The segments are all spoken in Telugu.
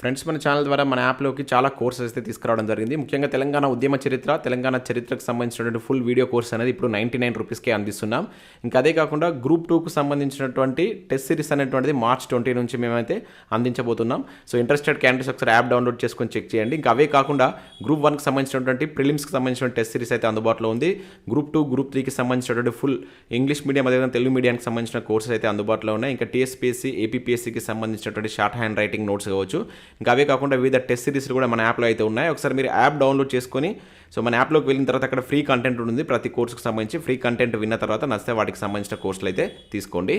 ఫ్రెండ్స్ మన ఛానల్ ద్వారా మన యాప్లోకి చాలా కోర్సెస్ అయితే తీసుకురావడం జరిగింది. ముఖ్యంగా తెలంగాణ ఉద్యమ చరిత్ర తెలంగాణ చరిత్రకు సంబంధించినటువంటి ఫుల్ వీడియో కోర్స్ అనేది ఇప్పుడు నైంటీ నైన్ రూపీస్కే అందిస్తున్నాం. ఇంకా అదే కాకుండా గ్రూప్ టూకు సంబంధించినటువంటి టెస్ట్ సిరీస్ అనేటువంటిది మార్చ్ ట్వంటీ నుంచి మేమైతే అందించబోతున్నాం. సో ఇంట్రెస్టెడ్ క్యాండిడేట్స్ ఒకసారి యాప్ డౌన్లోడ్ చేసుకొని చెక్ చేయండి. ఇంకా అవే కాకుండా గ్రూప్ వన్కి సంబంధించినటువంటి ప్రిలిమ్స్కి సంబంధించిన టెస్ట్ సిరీస్ అయితే అందుబాటులో ఉంది. గ్రూప్ టూ గ్రూప్ త్రీకి సంబంధించినటువంటి ఫుల్ ఇంగ్లీష్ మీడియం అదేవిధంగా తెలుగు మీడియానికి సంబంధించిన కోర్సెస్ అయితే అందుబాటులో ఉన్నాయి. ఇంకా టీఎస్పీఎస్సీ ఏపీఎస్సీకి సంబంధించినటువంటి షార్ట్ హ్యాండ్ రైటింగ్ నోట్స్ కావచ్చు. ఇంకా అవే కాకుండా వివిధ టెస్ట్ సిరీస్లు కూడా మన యాప్లో అయితే ఉన్నాయి. ఒకసారి మీరు యాప్ డౌన్లోడ్ చేసుకొని సో మన యాప్లోకి వెళ్ళిన తర్వాత అక్కడ ఫ్రీ కంటెంట్ ఉంటుంది. ప్రతి కోర్సుకు సంబంధించి ఫ్రీ కంటెంట్ విన్న తర్వాత నచ్చితే వాటికి సంబంధించిన కోర్సులు అయితే తీసుకోండి.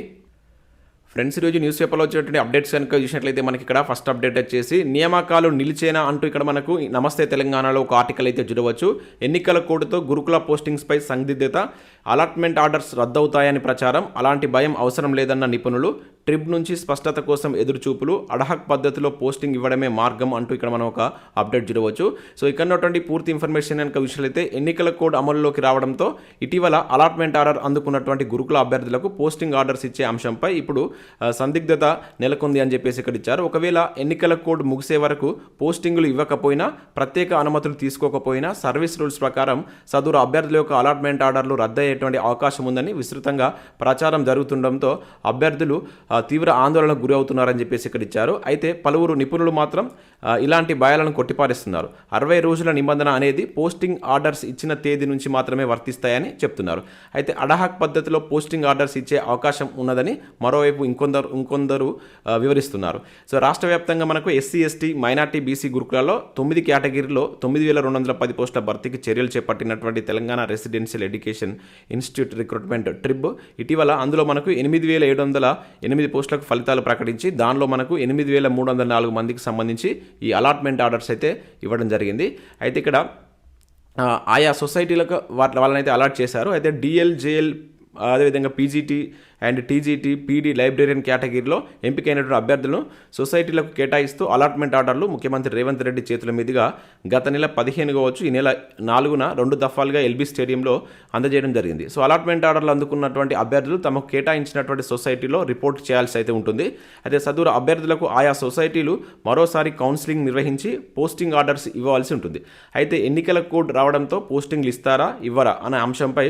ఫ్రెండ్స్ ఈరోజు న్యూస్ పేపర్లో వచ్చినటువంటి అప్డేట్స్ కనుక చూసినట్లయితే మనకి ఇక్కడ ఫస్ట్ అప్డేట్ వచ్చేసి నియామకాలు నిలిచేనా అంటూ ఇక్కడ మనకు నమస్తే తెలంగాణలో ఒక ఆర్టికల్ అయితే చూడవచ్చు. ఎన్నికల కోడ్తో గురుకుల పోస్టింగ్స్పై సందిగ్ధత అలాట్మెంట్ ఆర్డర్స్ రద్దవుతాయని ప్రచారం అలాంటి భయం అవసరం లేదన్న నిపుణులు ట్రిప్ నుంచి స్పష్టత కోసం ఎదురుచూపులు అడహక్ పద్ధతిలో పోస్టింగ్ ఇవ్వడమే మార్గం అంటూ ఇక్కడ మనం ఒక అప్డేట్ చూడవచ్చు. సో ఇక్కడ ఉన్నటువంటి పూర్తి ఇన్ఫర్మేషన్ కనుక విషయాలైతే ఎన్నికల కోడ్ అమలులోకి రావడంతో ఇటీవల అలాట్మెంట్ ఆర్డర్ అందుకున్నటువంటి గురుకుల అభ్యర్థులకు పోస్టింగ్ ఆర్డర్స్ ఇచ్చే అంశంపై ఇప్పుడు సందిగ్ధత నెలకొంది అని చెప్పేసి ఇక్కడ ఇచ్చారు. ఒకవేళ ఎన్నికల కోడ్ ముగిసే వరకు పోస్టింగులు ఇవ్వకపోయినా ప్రత్యేక అనుమతులు తీసుకోకపోయినా సర్వీస్ రూల్స్ ప్రకారం సదూరు అభ్యర్థుల యొక్క అలాట్మెంట్ ఆర్డర్లు రద్దయ్యేటువంటి అవకాశం ఉందని విస్తృతంగా ప్రచారం జరుగుతుండటంతో అభ్యర్థులు తీవ్ర ఆందోళనకు గురి అవుతున్నారని చెప్పేసి ఇక్కడ ఇచ్చారు. అయితే పలువురు నిపుణులు మాత్రం ఇలాంటి భయాలను కొట్టిపారేస్తున్నారు. అరవై రోజుల నిబంధన అనేది పోస్టింగ్ ఆర్డర్స్ ఇచ్చిన తేదీ నుంచి మాత్రమే వర్తిస్తాయని చెప్తున్నారు. అయితే అడహాక్ పద్ధతిలో పోస్టింగ్ ఆర్డర్స్ ఇచ్చే అవకాశం ఉన్నదని మరోవైపు ఇంకొందరు ఇంకొందరు వివరిస్తున్నారు. సో రాష్ట్ర వ్యాప్తంగా మనకు ఎస్సీ ఎస్టీ మైనార్టీ బీసీ గురుకులలో తొమ్మిది కేటగిరీలో తొమ్మిది వేల రెండు వందల పది పోస్టుల భర్తీకి చర్యలు చేపట్టినటువంటి Telangana residential education institute recruitment trip ఇటీవల అందులో మనకు ఎనిమిది వేల ఏడు వందల ఎనిమిది పోస్టులకు ఫలితాలు ప్రకటించి దానిలో మనకు ఎనిమిది వేల మూడు వందల నాలుగు మందికి సంబంధించి ఈ అలాట్మెంట్ ఆర్డర్స్ అయితే ఇవ్వడం జరిగింది. అయితే ఇక్కడ ఆయా సొసైటీలకు వాటి వాళ్ళనైతే అలాట్ చేశారు. అయితే డిఎల్ జేఎల్ అదేవిధంగా PGT and TGT PD librarian కేటగిరీలో ఎంపికైనటువంటి అభ్యర్థులను సొసైటీలకు కేటాయిస్తూ అలాట్మెంట్ ఆర్డర్లు ముఖ్యమంత్రి రేవంత్ రెడ్డి చేతుల మీదుగా గత నెల పదిహేను కావచ్చు ఈ నెల నాలుగున రెండు దఫాలుగా ఎల్బీ స్టేడియంలో అందజేయడం జరిగింది. సో అలాట్మెంట్ ఆర్డర్లు అందుకున్నటువంటి అభ్యర్థులు తమకు కేటాయించినటువంటి సొసైటీలో రిపోర్ట్ చేయాల్సి అయితే ఉంటుంది. అయితే సదూరు అభ్యర్థులకు ఆయా సొసైటీలు మరోసారి కౌన్సిలింగ్ నిర్వహించి పోస్టింగ్ ఆర్డర్స్ ఇవ్వాల్సి ఉంటుంది. అయితే ఎన్నికల కోడ్ రావడంతో పోస్టింగ్లు ఇస్తారా ఇవ్వరా అనే అంశంపై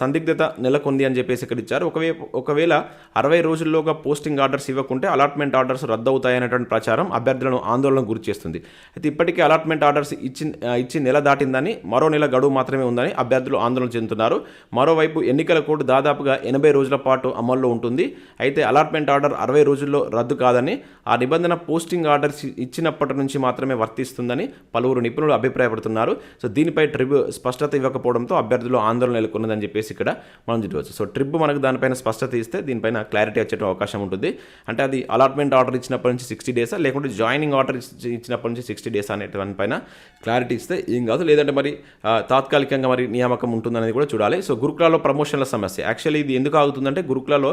సందిగ్ధత నెలకొంది అని చెప్పేసి ఇక్కడ ఇచ్చారు. ఒకవే ఒకవేళ అరవై రోజుల్లోగా పోస్టింగ్ ఆర్డర్స్ ఇవ్వకుంటే అలాట్మెంట్ ఆర్డర్స్ రద్దు అవుతాయనేటువంటి ప్రచారం అభ్యర్థులను ఆందోళన గురి చేస్తుంది. అయితే ఇప్పటికే అలాట్మెంట్ ఆర్డర్స్ ఇచ్చి ఇచ్చి నెల దాటిందని మరో నెల గడువు మాత్రమే ఉందని అభ్యర్థులు ఆందోళన చెందుతున్నారు. మరోవైపు ఎన్నికల కోడ్ దాదాపుగా ఎనభై రోజుల పాటు అమల్లో ఉంటుంది. అయితే అలాట్మెంట్ ఆర్డర్ అరవై రోజుల్లో రద్దు కాదని ఆ నిబంధన పోస్టింగ్ ఆర్డర్స్ ఇచ్చినప్పటి నుంచి మాత్రమే వర్తిస్తుందని పలువురు నిపుణులు అభిప్రాయపడుతున్నారు. సో దీనిపై ట్రిబ్ స్పష్టత ఇవ్వకపోవడంతో అభ్యర్థులు ఆందోళన నెలకొన్నదని చెప్పేసి ఇక్కడ మనం చూడవచ్చు. సో ట్రిబ్ మనకు దానిపైన స్పష్టత ఇస్తే దీనిపైన క్లారిటీ వచ్చే అవకాశం ఉంటుంది. అంటే అది అలాట్మెంట్ ఆర్డర్ ఇచ్చినప్పటి నుంచి సిక్స్టీ డేసా లేకుంటే జాయినింగ్ ఆర్డర్ ఇచ్చినప్పటి నుంచి సిక్స్టీ డేస్ అనే దానిపైన క్లారిటీ ఇస్తే ఏం కాదు. లేదంటే మరి తాత్కాలికంగా మరి నియామకం ఉంటుందనేది కూడా చూడాలి. సో గురుకులాలో ప్రమోషన్ల సమస్య. యాక్చువల్లీ ఇది ఎందుకు ఆగుతుందంటే గురుకులలో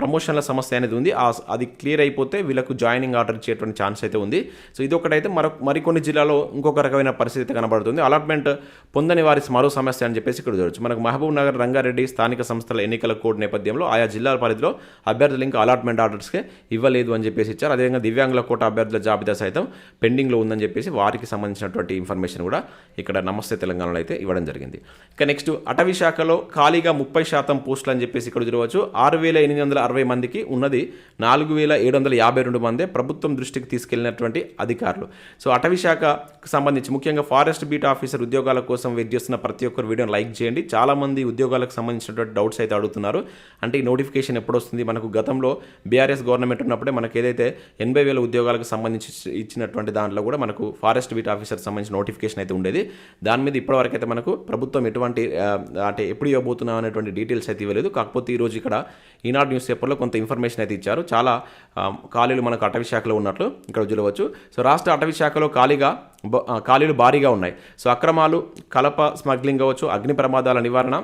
ప్రమోషన్ల సమస్య అనేది ఉంది. ఆ అది క్లియర్ అయిపోతే వీళ్ళకు జాయినింగ్ ఆర్డర్ ఇచ్చేటువంటి ఛాన్స్ అయితే ఉంది. సో ఇది ఒకటైతే మరొక మరికొన్ని జిల్లాలో ఇంకొక రకమైన పరిస్థితి అయితే కనబడుతుంది. అలాట్మెంట్ పొందని వారి మరో సమస్య అని చెప్పేసి ఇక్కడ చూడొచ్చు. మనకు మహబూబ్ నగర్ రంగారెడ్డి స్థానిక సంస్థల ఎన్నికల కోడ్ నేపథ్యంలో ఆయా జిల్లాల పరిధిలో అభ్యర్థులు ఇంకా అలాట్మెంట్ ఆర్డర్స్కే ఇవ్వలేదు అని చెప్పేసి ఇచ్చారు. అదేవిధంగా దివ్యాంగుల కోట అభ్యర్థుల జాబితా సైతం పెండింగ్లో ఉందని చెప్పేసి వారికి సంబంధించినటువంటి ఇన్ఫర్మేషన్ కూడా ఇక్కడ నమస్తే తెలంగాణలో అయితే ఇవ్వడం జరిగింది. ఇక నెక్స్ట్ అటవీ శాఖలో ఖాళీగా ముప్పై శాతం పోస్టులు అని చెప్పేసి ఇక్కడ చూడవచ్చు. ఆరు వేల ఎనిమిది వందల అరవై మందికి ఉన్నది నాలుగు వేల ఏడు వందల యాభై రెండు మందే ప్రభుత్వం దృష్టికి తీసుకెళ్ళినటువంటి అధికారులు. సో అటవీ శాఖకు సంబంధించి ముఖ్యంగా ఫారెస్ట్ బీట్ ఆఫీసర్ ఉద్యోగాల కోసం వెయిట్ చేస్తున్న ప్రతి ఒక్కరు వీడియోని లైక్ చేయండి. చాలామంది ఉద్యోగాలకు సంబంధించినటువంటి డౌట్స్ అయితే అడుగుతున్నారు. అంటే ఈ నోటిఫికేషన్ ఎప్పుడు వస్తుంది మనకు గతంలో బీఆర్ఎస్ గవర్నమెంట్ ఉన్నప్పుడే మనకు ఏదైతే ఎనభై వేల ఉద్యోగాలకు సంబంధించి ఇచ్చినటువంటి దాంట్లో కూడా మనకు ఫారెస్ట్ బీట్ ఆఫీసర్ సంబంధించిన నోటిఫికేషన్ అయితే ఉండేది. దాని మీద ఇప్పటివరకు అయితే మనకు ప్రభుత్వం ఎటువంటి అంటే ఎప్పుడు ఇవ్వబోతున్నాం అనేటువంటి డీటెయిల్స్ అయితే ఇవ్వలేదు. కాకపోతే ఈరోజు ఇక్కడ ఈనాడు న్యూస్ పేపర్లో కొంత ఇన్ఫర్మేషన్ అయితే ఇచ్చారు. చాలా ఖాళీలు మనకు అటవీ శాఖలో ఉన్నట్లు ఇక్కడ చూడవచ్చు సో రాష్ట్ర అటవీ శాఖలో ఖాళీగా ఖాళీలు భారీగా ఉన్నాయి. సో అక్రమాలు కలప స్మగ్లింగ్ అవ్వచ్చు అగ్ని ప్రమాదాల నివారణ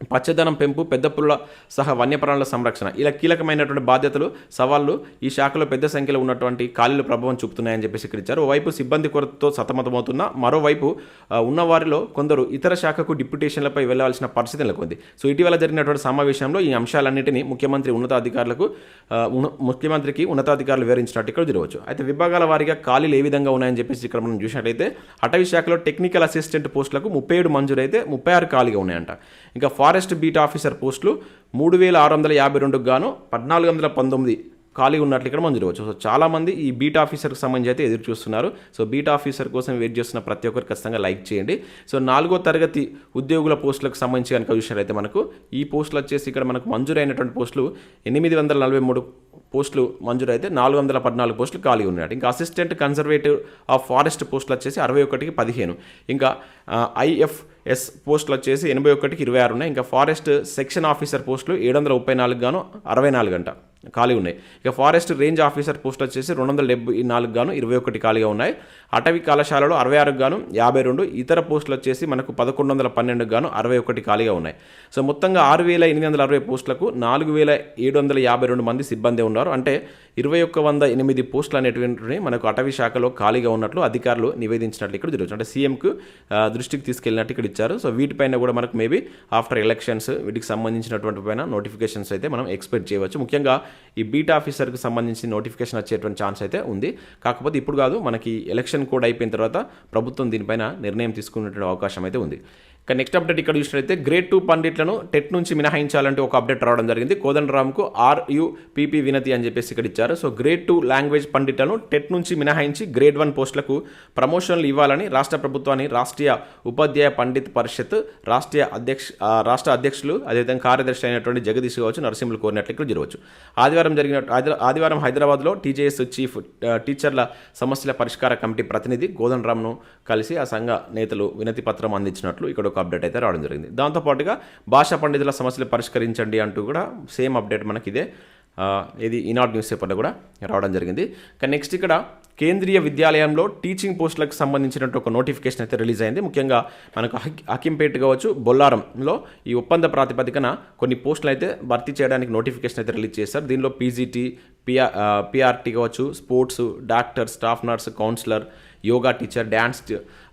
పచ్చదనం పెంపు పెద్ద పుల్ల సహా వన్యప్రాణుల సంరక్షణ. ఇలా కీలకమైనటువంటి బాధ్యతలు సవాళ్ళు ఈ శాఖలో పెద్ద సంఖ్యలో ఉన్నటువంటి ఖాళీలు ప్రభావం చూపుతున్నాయని చెప్పేసి ఇక్కడ ఇచ్చారు ఓవైపు సిబ్బంది కొరతతో సతమతమవుతున్న మరోవైపు ఉన్నవారిలో కొందరు ఇతర శాఖకు డిప్యుటేషన్లపై వెళ్ళాల్సిన పరిస్థితి నెలకొంది. సో ఇటీవల జరిగినటువంటి సమావేశంలో ఈ అంశాలన్నింటినీ ముఖ్యమంత్రి ఉన్నతాధికారులకు ముఖ్యమంత్రికి ఉన్నతాధికారులు వివరించినట్టు ఇక్కడ చూడవచ్చు అయితే విభాగాల వారీగా ఖాళీలు ఏ విధంగా ఉన్నాయని చెప్పేసి ఇక్కడ మనం చూసినట్లయితే అటవీ శాఖలో టెక్నికల్ అసిస్టెంట్ పోస్టులకు ముప్పై ఏడు మంజూరైతే ముప్పై ఆరు ఖాళీగా ఉన్నాయంట. ఇంకా ఫారెస్ట్ బీట్ ఆఫీసర్ పోస్టులు మూడు వేల ఆరు వందల యాభై రెండుకు గాను పద్నాలుగు వందల పంతొమ్మిది ఖాళీ ఉన్నట్లు ఇక్కడ మనం చూడవచ్చు సో చాలామంది ఈ బీట్ ఆఫీసర్కి సంబంధించి అయితే ఎదురు చూస్తున్నారు. సో బీట్ ఆఫీసర్ కోసం వెయిట్ చేస్తున్న ప్రతి ఒక్కరు ఖచ్చితంగా లైక్ చేయండి. సో నాలుగో తరగతి ఉద్యోగుల పోస్టులకు సంబంధించి కనుక చూసినట్లయితే మనకు ఈ పోస్టులు వచ్చేసి ఇక్కడ మనకు మంజూరైనటువంటి పోస్టులు ఎనిమిది వందల నలభై మూడు పోస్టులు మంజూరైతే నాలుగు వందల పద్నాలుగు పోస్టులు ఖాళీ ఉన్నాయి ఇంకా అసిస్టెంట్ కన్జర్వేటివ్ ఆఫ్ ఫారెస్ట్ పోస్టులు వచ్చేసి అరవై ఒకటికి పదిహేను. ఇంకా ఐఎఫ్ ఎస్ పోస్టులు వచ్చేసి ఎనభై ఒకటికి ఇరవై ఆరు ఉన్నాయి. ఇంకా ఫారెస్ట్ సెక్షన్ ఆఫీసర్ పోస్టులు ఏడు వందల ముప్పై నాలుగు గాను అరవై నాలుగు గంట ఖాళీ ఉన్నాయి. ఇక ఫారెస్ట్ రేంజ్ ఆఫీసర్ పోస్ట్ వచ్చేసి రెండు వందల డెబ్బై నాలుగు గాను ఇరవై ఒకటి ఖాళీగా ఉన్నాయి. అటవీ కళాశాలలో అరవై ఆరు గాను యాభై రెండు ఇతర పోస్టులు వచ్చేసి మనకు పదకొండు వందల పన్నెండు గాను అరవై ఒకటి ఖాళీగా ఉన్నాయి. సో మొత్తంగా ఆరు వేల ఎనిమిది వందల అరవై పోస్టులకు నాలుగు వేల ఏడు వందల యాభై రెండు మంది సిబ్బంది ఉన్నారు. అంటే ఇరవై ఒక్క వంద ఎనిమిది పోస్టులు అనేటువంటివి మనకు అటవీ శాఖలో ఖాళీగా ఉన్నట్లు అధికారులు నివేదించినట్లు ఇక్కడ జరుగుతుంది అంటే సీఎంకు దృష్టికి తీసుకెళ్ళినట్టు ఇక్కడ ఇచ్చారు. సో వీటిపైన కూడా మనకు మేబీ ఆఫ్టర్ ఎలక్షన్స్ వీటికి సంబంధించినటువంటి పైన నోటిఫికేషన్స్ అయితే మనం ఎక్స్పెక్ట్ చేయవచ్చు. ముఖ్యంగా ఈ బీట్ ఆఫీసర్కి సంబంధించి నోటిఫికేషన్ వచ్చేటువంటి ఛాన్స్ అయితే ఉంది. కాకపోతే ఇప్పుడు కాదు మనకి ఎలక్షన్ కూడా అయిపోయిన తర్వాత ప్రభుత్వం దీనిపైన నిర్ణయం తీసుకునేటువంటి అవకాశం అయితే ఉంది. ఇక నెక్స్ట్ అప్డేట్ ఇక్కడ చూసినట్లయితే గ్రేడ్ టూ పండిట్లను టెట్ నుంచి మినహాయించాలంటే ఒక అప్డేట్ రావడం జరిగింది. కోదండరామ్కు ఆర్యుపిపి పీపీ వినతి అని చెప్పేసి ఇక్కడ ఇచ్చారు. సో గ్రేడ్ టూ లాంగ్వేజ్ పండిట్లను టెట్ నుంచి మినహాయించి గ్రేడ్ వన్ పోస్టులకు ప్రమోషన్లు ఇవ్వాలని రాష్ట్ర ప్రభుత్వాన్ని రాష్ట్రీయ ఉపాధ్యాయ పండిత్ పరిషత్ రాష్ట్రీయ అధ్యక్ష రాష్ట్ర అధ్యక్షులు అదేవిధంగా కార్యదర్శి అయినటువంటి జగదీష్ కావచ్చు నరసింహులు కోరినట్లు ఇక్కడ జరగవచ్చు. ఆదివారం జరిగిన ఆది- ఆదివారం హైదరాబాద్లో టీజేఎస్ చీఫ్ టీచర్ల సమస్యల పరిష్కార కమిటీ ప్రతినిధి కోదండరామ్ను కలిసి ఆ సంఘ నేతలు వినతి పత్రం అందించినట్లు ఇక్కడ ఒక అప్డేట్ అయితే రావడం జరిగింది. దాంతోపాటుగా భాషా పండితుల సమస్యలు పరిష్కరించండి అంటూ కూడా సేమ్ అప్డేట్ మనకి ఇదే ఇది ఈనాడు న్యూస్ పేపర్లో కూడా రావడం జరిగింది. కానీ నెక్స్ట్ ఇక్కడ కేంద్రీయ విద్యాలయంలో టీచింగ్ పోస్టులకు సంబంధించినట్టు ఒక నోటిఫికేషన్ అయితే రిలీజ్ అయింది. ముఖ్యంగా మనకు హకి- కావచ్చు బొల్లారంలో ఈ ఒప్పంద ప్రాతిపదికన కొన్ని పోస్టులు అయితే భర్తీ చేయడానికి నోటిఫికేషన్ అయితే రిలీజ్ చేశారు. దీనిలో పీజీటీ పిఆర్ పిఆర్టీ కావచ్చు sports doctor staff nurse counsellor yoga teacher dance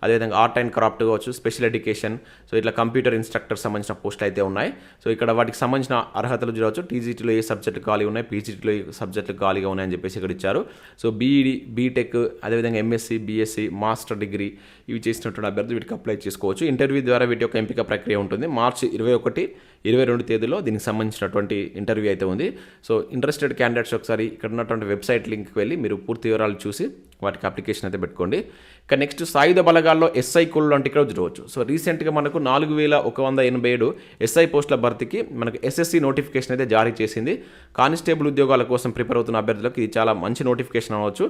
అదేవిధంగా ఆర్ట్ అండ్ క్రాఫ్ట్ కావచ్చు స్పెషల్ ఎడ్యుకేషన్. సో ఇట్లా కంప్యూటర్ ఇన్స్ట్రక్టర్ సంబంధించిన పోస్టులు అయితే ఉన్నాయి. సో ఇక్కడ వాటికి సంబంధించిన అర్హతలు చూడవచ్చు. టీజీటీలో ఏ సబ్జెక్టు ఖాళీ ఉన్నాయి పీజీటీలో ఏ సబ్జెక్టులు ఖాళీగా ఉన్నాయని చెప్పేసి ఇక్కడ ఇచ్చారు. సో బీఈడి బీటెక్ అదేవిధంగా ఎంఎస్సి బీఎస్సీ మాస్టర్ డిగ్రీ ఇవి చేసినటువంటి అభ్యర్థులు వీటికి అప్లై చేసుకోవచ్చు. ఇంటర్వ్యూ ద్వారా వీటి యొక్క ఎంపిక ప్రక్రియ ఉంటుంది. మార్చి ఇరవై ఒకటి ఇరవై రెండు తేదీలో దీనికి సంబంధించినటువంటి ఇంటర్వ్యూ అయితే ఉంది. సో ఇంట్రెస్టెడ్ క్యాండిడేట్స్ ఒకసారి ఇక్కడ ఉన్నటువంటి వెబ్సైట్ లింక్కి వెళ్ళి మీరు పూర్తి వివరాలు చూసి వాటికి అప్లికేషన్ అయితే పెట్టుకోండి. ఇక నెక్స్ట్ సాయుధ బలగాల్లో ఎస్ఐ కుల్ అంటే ఇక్కడ చూడవచ్చు. సో రీసెంట్గా మనకు నాలుగు వేల ఒక వంద ఎనభై ఏడు ఎస్ఐ పోస్టుల భర్తీకి మనకు ఎస్ఎస్సి నోటిఫికేషన్ అయితే జారీ చేసింది. కానిస్టేబుల్ ఉద్యోగాల కోసం ప్రిపేర్ అవుతున్న అభ్యర్థులకు ఇది చాలా మంచి నోటిఫికేషన్ అవ్వచ్చు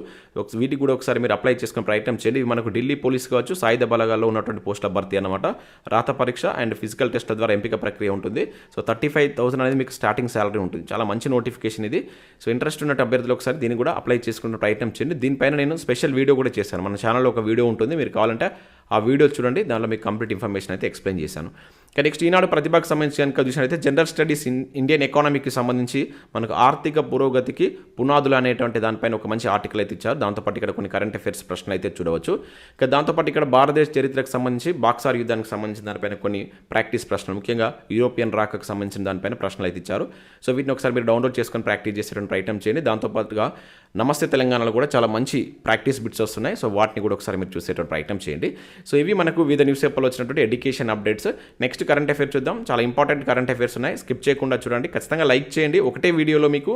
వీటికి కూడా ఒకసారి మీరు అప్లై చేసుకునే ప్రయత్నం చేయండి. ఇవి మనకు ఢిల్లీ పోలీస్ కావచ్చు సాయుధ బలగాల్లో ఉన్నటువంటి పోస్టుల భర్తీ అనమాట రాత పరీక్ష అండ్ ఫిజికల్ టెస్ట్ల ద్వారా ఎంపిక ప్రక్రియ ఉంటుంది. సో థర్టీ ఫైవ్ థౌసండ్ అనేది మీకు స్టార్టింగ్ శాలరీ ఉంటుంది. చాలా మంచి నోటిఫికేషన్ ఇది. సో ఇంట్రెస్ట్ ఉన్న అభ్యర్థులు ఒకసారి దీన్ని కూడా అప్లై చేసుకునే ప్రయత్నం చేయండి. దీనిపైన నేను స్పెషల్ వీడియో కూడా చేశాను. మన ఛానల్లో ఒక వీడియో ఉంటుంది. మీరు కావాలంటే ఆ వీడియో చూడండి. దానిలో మీకు కంప్లీట్ ఇన్ఫర్మేషన్ అయితే ఎక్స్ప్లెయిన్ చేశాను. ఇక నెక్స్ట్ ఈనాడు ప్రతిభకు సంబంధించి కనుక చూసినట్లయితే జనరల్ స్టడీస్ ఇన్ ఇండియన్ ఎకానమీకి సంబంధించి మనకు ఆర్థిక పురోగతికి పునాదులు అనేటువంటి దానిపైన ఒక మంచి ఆర్టికల్ అయితే ఇచ్చారు. దాంతోపాటు ఇక్కడ కొన్ని కరెంట్ అఫైర్స్ ప్రశ్నలు అయితే చూడవచ్చు. ఇక దాంతోపాటు ఇక్కడ భారతదేశ చరిత్రకు సంబంధించి బాక్సార్ యుద్ధానికి సంబంధించిన దానిపైన కొన్ని ప్రాక్టీస్ ప్రశ్నలు ముఖ్యంగా యూరోపియన్ రాకకు సంబంధించిన దానిపైన ప్రశ్నలు అయితే ఇచ్చారు. సో వీటిని ఒకసారి మీరు డౌన్లోడ్ చేసుకొని ప్రాక్టీస్ చేసేటువంటి ప్రయత్నం చేయండి. దాంతోపాటుగా నమస్తే తెలంగాణలో కూడా చాలా మంచి ప్రాక్టీస్ బిట్స్ వస్తున్నాయి. సో వాటిని కూడా ఒకసారి మీరు చూసేటువంటి ప్రయత్నం చేయండి. సో ఇవి మనకు వివిధ న్యూస్ పేపర్లో వచ్చినటువంటి education updates. Next current affairs చూద్దాం. చాలా ఇంపార్టెంట్ కరెంట్ అఫేర్స్ ఉన్నాయి. స్కిప్ చేయకుండా చూడండి. ఖచ్చితంగా లైక్ చేయండి. ఒకటే వీడియోలో మీకు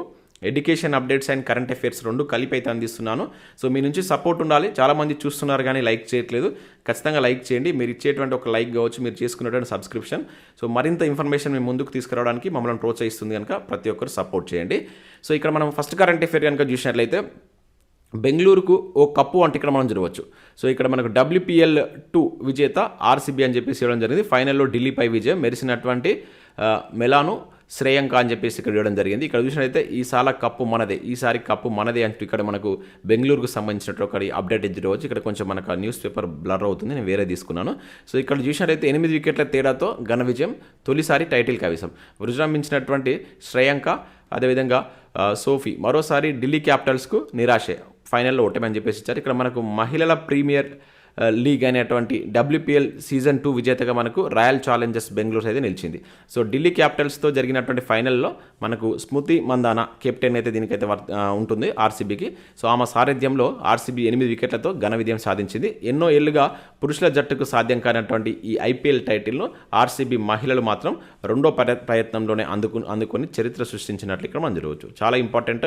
education updates and current affairs రెండు కలిపి అయితే అందిస్తున్నాను. సో మీ నుంచి సపోర్ట్ ఉండాలి. చాలామంది చూస్తున్నారు కానీ లైక్ చేయట్లేదు. ఖచ్చితంగా లైక్ చేయండి. మీరు ఇచ్చేటువంటి ఒక లైక్ కావచ్చు మీరు చేసుకున్నటువంటి సబ్స్క్రిప్షన్. సో మరింత ఇన్ఫర్మేషన్ మేము ముందుకు తీసుకురావడానికి మమ్మల్ని ప్రోత్సహిస్తుంది కనుక ప్రతి ఒక్కరు సపోర్ట్ చేయండి. సో ఇక్కడ మనం ఫస్ట్ కరెంట్ అఫైర్ కనుక చూసినట్లయితే బెంగళూరుకు ఓ కప్పు అంటే ఇక్కడ మనం చూడవచ్చు సో ఇక్కడ మనకు డబ్ల్యూపీఎల్ టూ విజేత ఆర్సీబీ అని చెప్పేసి ఇవ్వడం జరిగింది. ఫైనల్లో ఢిల్లీపై విజయం. మెరిసినటువంటి మెలాను. శ్రేయంక అని చెప్పేసి ఇక్కడ ఇవ్వడం జరిగింది. ఇక్కడ చూసినట్లయితే ఈసారి కప్పు మనదే ఈసారి కప్పు మనదే అంటూ ఇక్కడ మనకు బెంగళూరుకు సంబంధించినట్టు ఒకటి అప్డేట్ ఇచ్చి ఇక్కడ కొంచెం మనకు న్యూస్ పేపర్ బ్లర్ అవుతుంది నేను వేరే తీసుకున్నాను. సో ఇక్కడ చూసినట్లయితే ఎనిమిది వికెట్ల తేడాతో ఘన విజయం తొలిసారి టైటిల్ కవిసం. విజృంభించినటువంటి శ్రేయంక అదేవిధంగా సోఫీ మరోసారి ఢిల్లీ క్యాపిటల్స్కు నిరాశే. ఫైనల్లో ఓటమని చెప్పేసి ఇచ్చారు. ఇక్కడ మనకు మహిళల ప్రీమియర్ లీగ్ అనేటువంటి డబ్ల్యూపీఎల్ సీజన్ టూ విజేతగా మనకు రాయల్ ఛాలెంజర్స్ బెంగళూరు అయితే నిలిచింది. సో ఢిల్లీ క్యాపిటల్స్తో జరిగినటువంటి ఫైనల్లో మనకు స్మృతి మందానా కెప్టెన్ అయితే దీనికైతే వర్- ఉంటుంది ఆర్సీబీకి. సో ఆమె సారథ్యంలో ఆర్సీబీ ఎనిమిది వికెట్లతో ఘన విజయం సాధించింది. ఎన్నో ఏళ్ళుగా పురుషుల జట్టుకు సాధ్యం కానటువంటి ఈ ఐపీఎల్ టైటిల్ను ఆర్సీబీ మహిళలు మాత్రం రెండో ప్రయత్నంలోనే అందుకు అందుకొని చరిత్ర సృష్టించినట్లు ఇక్కడ మనం చూడవచ్చు. చాలా ఇంపార్టెంట్.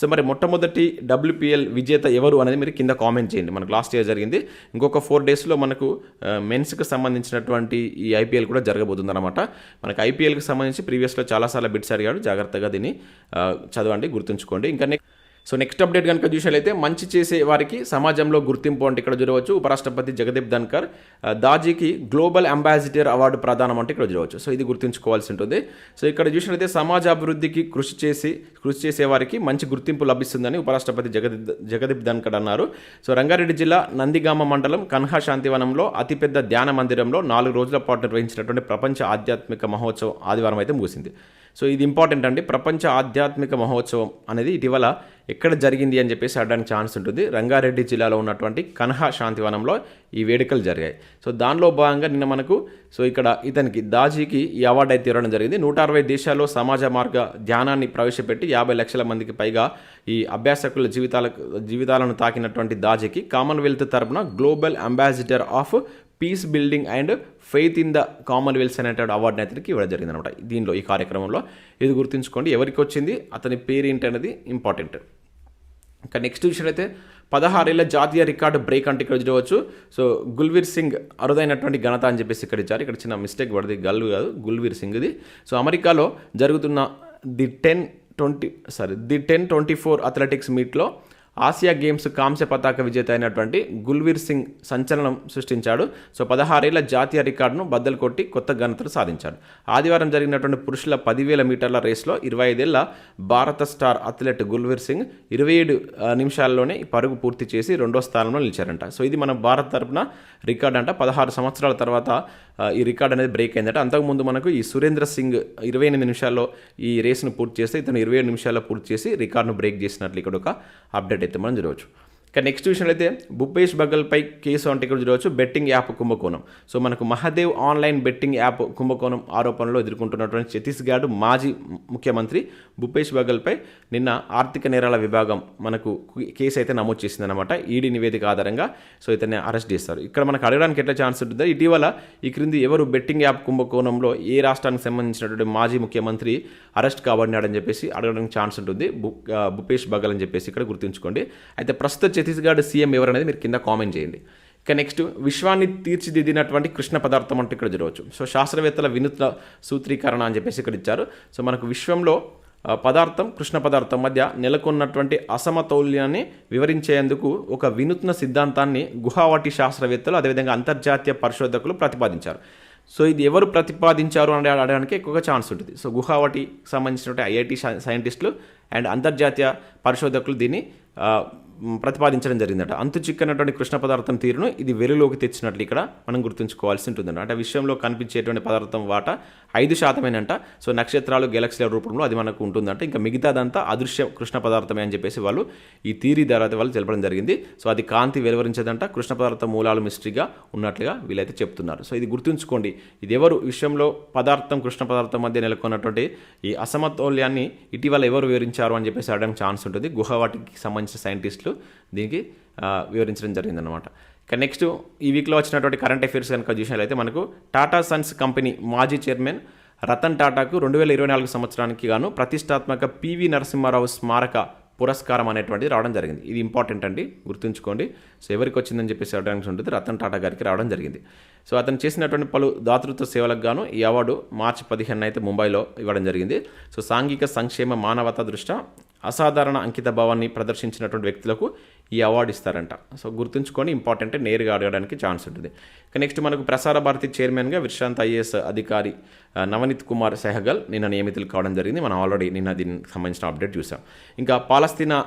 సో మరి మొట్టమొదటి డబ్ల్యూపీఎల్ విజేత ఎవరు అనేది మీరు కింద కామెంట్ చేయండి. మనకు లాస్ట్ ఇయర్ జరిగింది. ఇంకొక ఫోర్ డేస్లో మనకు మెన్స్కి సంబంధించినటువంటి ఈ ఐపీఎల్ కూడా జరగబోతుంది అనమాట మనకు ఐపీఎల్కి సంబంధించి ప్రీవియస్లో చాలాసార్లు బిట్స్ అడిగాడు. జాగ్రత్తగా దీన్ని చదవండి గుర్తుంచుకోండి. ఇంకా నెక్స్ట్ సో నెక్స్ట్ అప్డేట్ కనుక చూసినట్లయితే మంచి చేసే వారికి సమాజంలో గుర్తింపు అంటే ఇక్కడ చూడవచ్చు. ఉపరాష్ట్రపతి జగదీప్ ధన్కర్ దాజీకి గ్లోబల్ అంబాసిడర్ అవార్డు ప్రదానం అంటే ఇక్కడ చూడవచ్చు. సో ఇది గుర్తుంచుకోవాల్సి ఉంటుంది. సో ఇక్కడ చూసినట్లయితే సమాజ అభివృద్ధికి కృషి చేసి కృషి చేసే వారికి మంచి గుర్తింపు లభిస్తుందని ఉపరాష్ట్రపతి జగదీప్ జగదీప్ ధన్కర్ అన్నారు. సో రంగారెడ్డి జిల్లా నందిగామ మండలం కన్హా శాంతివనంలో అతిపెద్ద ధ్యాన మందిరంలో నాలుగు రోజుల పాటు నిర్వహించినటువంటి ప్రపంచ ఆధ్యాత్మిక మహోత్సవం ఆదివారం అయితే ముగిసింది. సో ఇది ఇంపార్టెంట్ అండి. ప్రపంచ ఆధ్యాత్మిక మహోత్సవం అనేది ఇటీవల ఎక్కడ జరిగింది అని చెప్పేసి అడడానికి ఛాన్స్ ఉంటుంది. రంగారెడ్డి జిల్లాలో ఉన్నటువంటి కన్హా శాంతివనంలో ఈ వేడుకలు జరిగాయి. సో దానిలో భాగంగా నిన్న మనకు సో ఇక్కడ ఇతనికి దాజీకి ఈ అవార్డు అయితే ఇవ్వడం జరిగింది. నూట అరవై దేశాల్లో సమాజ మార్గ ధ్యానాన్ని ప్రవేశపెట్టి యాభై లక్షల మందికి పైగా ఈ అభ్యాసకుల జీవితాల జీవితాలను తాకినటువంటి దాజీకి కామన్వెల్త్ తరపున global ambassador of peace building and faith in the Commonwealth అనేటువంటి అవార్డుని అతనికి ఇవ్వడం జరిగింది అనమాట దీనిలో ఈ కార్యక్రమంలో ఇది గుర్తుంచుకోండి. ఎవరికి వచ్చింది? అతని పేరు ఏంటి అనేది ఇంపార్టెంట్ ఇంకా నెక్స్ట్ విషయం అయితే పదహారేళ్ళ జాతీయ రికార్డు బ్రేక్ అంటే ఇక్కడ చూడవచ్చు. సో గుల్వీర్ సింగ్ అరుదైనటువంటి ఘనత అని చెప్పేసి ఇక్కడ ఇచ్చారు. ఇక్కడ చిన్న మిస్టేక్ పడింది గల్వ్ కాదు గుల్వీర్ సింగ్ ఇది. సో అమెరికాలో జరుగుతున్న the ten twenty sorry the ten twenty four athletics మీట్లో ఆసియా గేమ్స్ కాంస్య పతాక విజేత అయినటువంటి గుల్వీర్ సింగ్ సంచలనం సృష్టించాడు. సో పదహారేళ్ళ జాతీయ రికార్డును బద్దలు కొట్టి కొత్త ఘనతను సాధించాడు. ఆదివారం జరిగినటువంటి పురుషుల పదివేల మీటర్ల రేస్లో ఇరవై ఐదేళ్ళ భారత స్టార్ అథ్లెట్ గుల్వీర్ సింగ్ ఇరవై ఏడు నిమిషాల్లోనే పరుగు పూర్తి చేసి రెండో స్థానంలో నిలిచారంట. సో ఇది మన భారత్ తరపున రికార్డ్ అంట. పదహారు సంవత్సరాల తర్వాత ఈ రికార్డ్ అనేది బ్రేక్ అయిందట. అంతకుముందు మనకు ఈ సురేంద్ర సింగ్ ఇరవై ఎనిమిది నిమిషాల్లో ఈ రేస్ను పూర్తి చేస్తే ఇతను ఇరవై ఏడు నిమిషాల్లో పూర్తి చేసి రికార్డును బ్రేక్ చేసినట్లు ఇక్కడ ఒక అప్డేట్ అయితే మనం చూడవచ్చు ఇక నెక్స్ట్ విషయంలో అయితే భూపేష్ బగల్పై కేసు అంటే ఇక్కడ చూడవచ్చు. బెట్టింగ్ యాప్ కుంభకోణం. సో మనకు మహాదేవ్ ఆన్లైన్ బెట్టింగ్ యాప్ కుంభకోణం ఆరోపణలో ఎదుర్కొంటున్నటువంటి ఛత్తీస్గఢ్ మాజీ ముఖ్యమంత్రి భూపేష్ బగల్పై నిన్న ఆర్థిక నేరాల విభాగం మనకు కేసు అయితే నమోదు చేసిందనమాట ఈడీ నివేదిక ఆధారంగా సో ఇతన్ని అరెస్ట్ చేస్తారు. ఇక్కడ మనకు అడగడానికి ఎట్లా ఛాన్స్ ఉంటుందో ఇటీవల ఈ క్రింది ఎవరు బెట్టింగ్ యాప్ కుంభకోణంలో ఏ రాష్ట్రానికి సంబంధించినటువంటి మాజీ ముఖ్యమంత్రి అరెస్ట్ కాబడినాడని చెప్పేసి అడగడానికి ఛాన్స్ ఉంటుంది. భూపేష్ బగల్ అని చెప్పేసి ఇక్కడ గుర్తుంచుకోండి. అయితే ప్రస్తుత ఛత్తీస్గఢ్ సీఎం ఎవరనేది మీరు కింద కామెంట్ చేయండి. ఇక నెక్స్ట్ విశ్వాన్ని తీర్చిదిద్దినటువంటి కృష్ణ పదార్థం అంటే ఇక్కడ చూడవచ్చు. సో శాస్త్రవేత్తల వినూత్న సూత్రీకరణ అని చెప్పేసి ఇక్కడ ఇచ్చారు. సో మనకు విశ్వంలో పదార్థం కృష్ణ పదార్థం మధ్య నెలకొన్నటువంటి అసమతౌల్యాన్ని వివరించేందుకు ఒక వినూత్న సిద్ధాంతాన్ని గుహావటి శాస్త్రవేత్తలు అదేవిధంగా అంతర్జాతీయ పరిశోధకులు ప్రతిపాదించారు. సో ఇది ఎవరు ప్రతిపాదించారు అని అడగడానికి ఎక్కువగా ఛాన్స్ ఉంటుంది. సో గుహావటికి సంబంధించినటువంటి ఐఐటి సైంటిస్టులు అండ్ అంతర్జాతీయ పరిశోధకులు దీన్ని ప్రతిపాదించడం జరిగిందట. అంతు చిక్కనటువంటి కృష్ణ పదార్థం తీరును ఇది వెలుగులోకి తెచ్చినట్లు ఇక్కడ మనం గుర్తుంచుకోవాల్సి ఉంటుందంట అంటే విషయంలో కనిపించేటువంటి పదార్థం వాటా ఐదు శాతమేనంట. సో నక్షత్రాలు గెలక్సీల రూపంలో అది మనకు ఉంటుందంట. ఇంకా మిగతాదంతా అదృశ్య కృష్ణ పదార్థమే అని చెప్పేసి వాళ్ళు ఈ తీరి ద్వారా వాళ్ళు తెలపడం జరిగింది. సో అది కాంతి వెలువరించదంట. కృష్ణ పదార్థ మూలాలు మిస్టరీగా ఉన్నట్లుగా వీళ్ళైతే చెప్తున్నారు. సో ఇది గుర్తుంచుకోండి. ఇది ఎవరు విషయంలో పదార్థం కృష్ణ పదార్థం మధ్య నెలకొన్నటువంటి ఈ అసమతౌల్యాన్ని ఇటీవల ఎవరు వివరించారు అని చెప్పేసి అడగడానికి ఛాన్స్ ఉంటుంది. గుహవాటికి సంబంధించిన సైంటిస్టులు దీనికి వివరించడం జరిగిందనమాట ఇక నెక్స్ట్ ఈ వీక్లో వచ్చినటువంటి కరెంట్ అఫైర్స్ కనుక చూసినట్లయితే మనకు టాటా సన్స్ కంపెనీ మాజీ చైర్మన్ రతన్ టాటాకు రెండు వేల ఇరవై నాలుగు సంవత్సరానికి గాను ప్రతిష్టాత్మక పివి నరసింహారావు స్మారక పురస్కారం అనేటువంటిది రావడం జరిగింది. ఇది ఇంపార్టెంట్ అండి గుర్తుంచుకోండి. సో ఎవరికి వచ్చిందని చెప్పేసి అడగాల్సి ఉంటుంది రతన్ టాటా గారికి రావడం జరిగింది. సో అతను చేసినటువంటి పలు దాతృత్వ సేవలకు గాను ఈ అవార్డు మార్చి పదిహేను అయితే ముంబైలో ఇవ్వడం జరిగింది. సో సాంఘిక సంక్షేమ మానవతా దృష్ట్యా అసాధారణ అంకిత భావాన్ని ప్రదర్శించినటువంటి వ్యక్తులకు ఈ అవార్డు ఇస్తారంట. సో గుర్తుంచుకొని ఇంపార్టెంట్ నేరుగా అడగడానికి ఛాన్స్ ఉంటుంది. నెక్స్ట్ మనకు ప్రసార భారతి చైర్మన్గా విశ్రాంత్ ఐఏఎస్ అధికారి నవనీత్ కుమార్ సెహగల్ నిన్న నియమితులు కావడం జరిగింది. మనం ఆల్రెడీ నిన్న దీనికి సంబంధించిన అప్డేట్ చూసాం ఇంకా పాలస్తీనా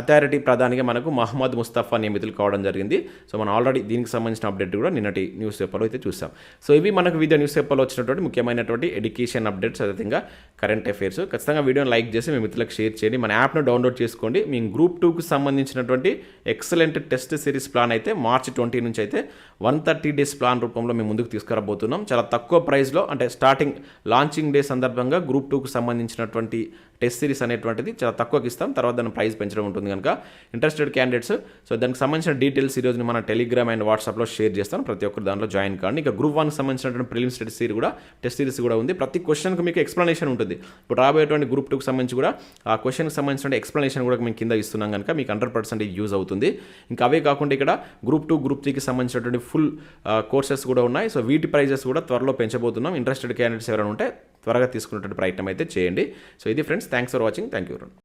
అథారిటీ ప్రధానిగా మనకు మహమ్మద్ ముస్తఫా నియమితులు కావడం జరిగింది. సో మనం ఆల్రెడీ దీనికి సంబంధించిన అప్డేట్ కూడా నిన్నటి న్యూస్ పేపర్లో అయితే చూసాం. సో ఇవి మనకు వివిధ న్యూస్ పేపర్లో వచ్చినటువంటి ముఖ్యమైనటువంటి ఎడ్యుకేషన్ అప్డేట్స్ అదేవిధంగా కరెంట్ అఫైర్స్. ఖచ్చితంగా వీడియోని లైక్ చేసి మీ మిత్రులకు షేర్ చేయండి. మన యాప్ను డౌన్లోడ్ చేసుకోండి. మీ గ్రూప్ టూకి సంబంధించినటువంటి ఎక్సలెంట్ టెస్ట్ సిరీస్ ప్లాన్ అయితే మార్చి ట్వంటీ నుంచి అయితే వన్ థర్టీ డేస్ ప్లాన్ రూపంలో మేము ముందుకు తీసుకురాబోతున్నాం. చాలా తక్కువ ప్రైస్లో అంటే స్టార్టింగ్ లాంచింగ్ డే సందర్భంగా గ్రూప్ టూకి సంబంధించినటువంటి టెస్ట్ సిరీస్ అనేటువంటిది చాలా తక్కువకి ఇస్తాం. తర్వాత దాని ప్రైస్ పెంచడం ఉంటుంది కనుక ఇంట్రెస్టెడ్ క్యాండిడేట్స్ సో దానికి సంబంధించిన డీటెయిల్స్ ఈరోజు మన టెలిగ్రామ్ అండ్ వాట్సాప్లో షేర్ చేస్తాను. ప్రతి ఒక్కరు దాంట్లో జాయిన్ కాండి. ఇక గ్రూప్ వన్కి సంబంధించినటువంటి ప్రిలిమ్స్ టెస్ట్ సిరీస్ కూడా టెస్ట్ సిరీస్ కూడా ఉంది. ప్రతి క్వశ్చన్కి మీకు ఎక్స్ప్లెనేషన్ ఉంటుంది. ఇప్పుడు రాబోయేటువంటి గ్రూప్ టూకి సంబంధించి కూడా ఆ క్వశ్చన్కి సంబంధించిన ఎక్స్ప్లెనేషన్ కూడా మేము కింద ఇస్తున్నాం కనుక మీకు హండ్రెడ్ పర్సెంట్ యూజ్ అవుతుంది. ఇంకా అవే కాకుండా ఇక్కడ గ్రూప్ టూ గ్రూప్ త్రీకి సంబంధించినటువంటి ఫుల్ కోర్సెస్ కూడా ఉన్నాయి. సో వీటి ప్రైజెస్ కూడా త్వరలో పెంచబోతున్నాం. ఇంట్రెస్టెడ్ క్యాండిడేట్స్ ఎవరైనా ఉంటే త్వరగా తీసుకునేటువంటి ప్రయత్నం అయితే చేయండి. సో ఇది friends thanks for watching thank you